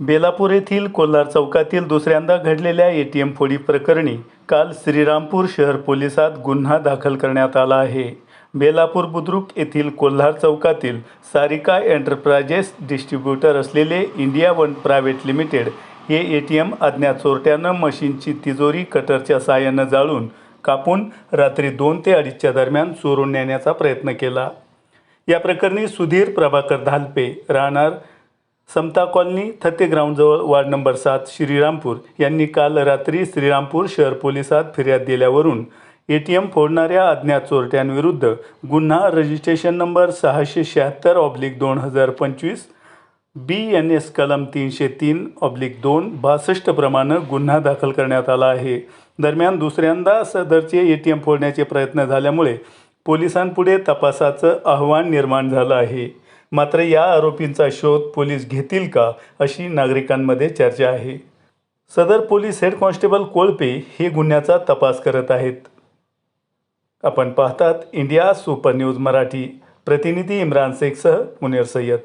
बेलापूर येथील कोल्हार चौकातील दुसऱ्यांदा घडलेल्या ए टी एम फोडी प्रकरणी काल श्रीरामपूर शहर पोलिसात गुन्हा दाखल करण्यात आला आहे. बेलापूर बुद्रुक येथील कोल्हार चौकातील सारिका एंटरप्राइजेस डिस्ट्रीब्युटर असलेले इंडिया वन प्रायव्हेट लिमिटेड हे ए टी एम अज्ञात चोरट्यानं मशीनची तिजोरी कटरच्या साहाय्यानं जाळून कापून रात्री दोन ते अडीचच्या दरम्यान चोरून नेण्याचा प्रयत्न केला. या प्रकरणी सुधीर प्रभाकर धालपे राहणार समता कॉलनी थत्ते ग्राउंडजवळ वार्ड नंबर सात श्रीरामपूर. यांनी काल रात्री श्रीरामपूर शहर पोलिसात फिर्याद दिल्यावरून ए टी एम फोडणाऱ्या अज्ञात चोरट्यांविरुद्ध गुन्हा रजिस्ट्रेशन नंबर सहाशे शहात्तर ऑब्लिक दोन हजार पंचवीस बी एन एस कलम तीनशे तीन ऑब्लिक दोन बासष्ट प्रमाणे गुन्हा दाखल करण्यात आला आहे. दरम्यान दुसऱ्यांदा सदरचे ए टी एम फोडण्याचे प्रयत्न झाल्यामुळे पोलिसांपुढे तपासाचं आव्हान निर्माण झालं आहे. मात्र या आरोपींचा शोध पोलीस घेतील का अशी नागरिकांमध्ये चर्चा आहे. सदर पोलीस हेड कॉन्स्टेबल कोळपे हे गुन्ह्याचा तपास करत आहेत. आपण पाहतात इंडिया सुपर न्यूज मराठी. प्रतिनिधी इम्रान शेखसह मुनीर सय्यद.